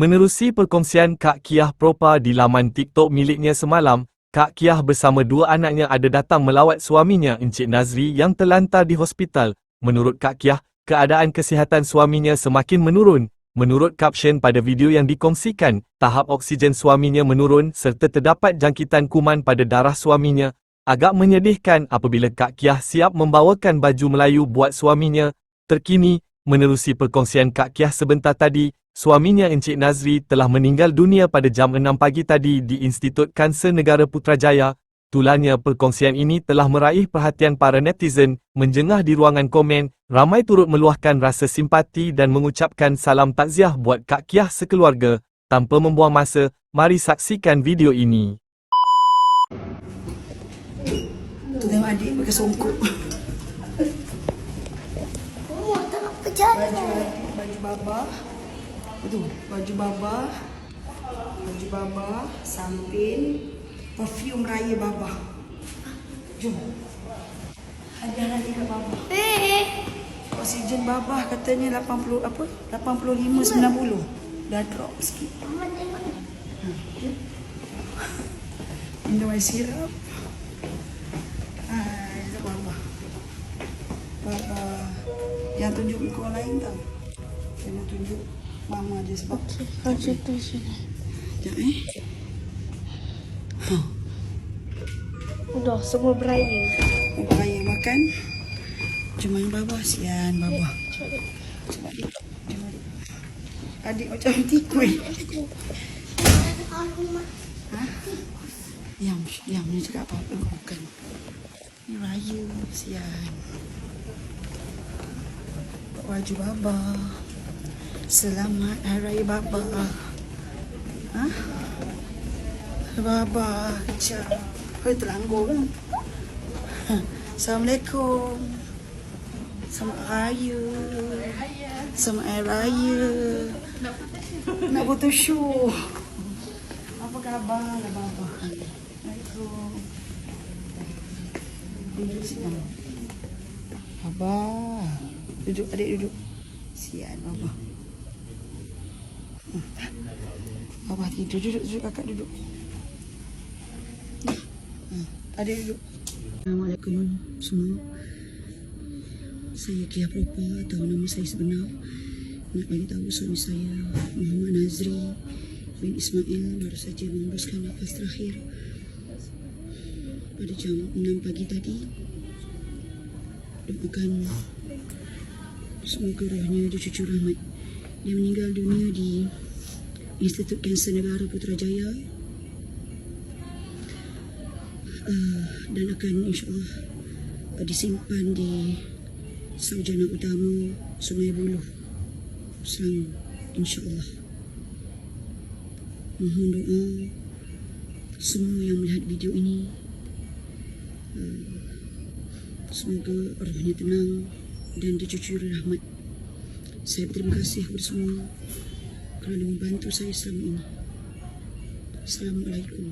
Menerusi perkongsian Kak Kiah Propa di laman TikTok miliknya semalam, Kak Kiah bersama dua anaknya ada datang melawat suaminya Encik Nazri yang terlantar di hospital. Menurut Kak Kiah, keadaan kesihatan suaminya semakin menurun. Menurut kapsen pada video yang dikongsikan, tahap oksigen suaminya menurun serta terdapat jangkitan kuman pada darah suaminya. Agak menyedihkan apabila Kak Kiah siap membawakan baju Melayu buat suaminya. Terkini, menerusi perkongsian Kak Kiah sebentar tadi, Suaminya Encik Nazri telah meninggal dunia pada jam 6 pagi tadi di Institut Kanser Negara Putrajaya. Tulannya perkongsian ini telah meraih perhatian para netizen, menjengah di ruangan komen, ramai turut meluahkan rasa simpati dan mengucapkan salam takziah buat Kak Kiah sekeluarga. Tanpa membuang masa, mari saksikan video ini. Tu tengok adik pakai songkok. Oh, tengah berjalan. Baju, baju baba. Tu, baju baba. Baju baba, sampin, perfume raya baba. Jom. Hadiah lagi kat baba. Eh, Oksigen baba katanya 80 apa? 85 90. Dah drop sikit. Tengok. Minum air sirap. Ah, itu baba. Baba. Yang tunjuk muka orang lain tau. Jangan tunjuk mama je sebab. Kau situ sini. Sekejap eh. Ha. Udah, semua beraya. Baba raya makan. Cuma yang baba sian baba. Cuba adik. Adik. Macam tikui. Ha? Diam, diam. Ni cakap apa-apa bukan. Ni raya, sian. Baju baba. Selamat Hari Raya Baba. Ha? Baba, kejap. Hei, teranggur kan? Assalamualaikum. Selamat Raya. Selamat Hari Raya. Nak photoshoot. Apa khabar Baba? Assalamualaikum. Abah. Duduk, adik duduk. Sian Baba. Hmm. Baba tidur. Duduk, duduk kakak duduk. Hmm. Adik duduk. Assalamualaikum semua. Saya Kia Propa atau nama saya sebenar. Nak bagi tahu suami saya Muhammad Nazri bin Ismail baru saja mengembuskan nafas terakhir pada jam 6 pagi tadi. Doakan semoga rohnya dicucur rahmat. Dia meninggal dunia di Institut Kanser Negara Putrajaya. Uh, dan akan insyaAllah uh, disimpan di Sarjana Utama Sungai Buloh. Selangor insyaAllah. Mohon doa semua yang melihat video ini. Uh, semoga rohnya tenang dan dicucuri rahmat saya berterima kasih kepada semua kerana membantu saya selama ini. Assalamualaikum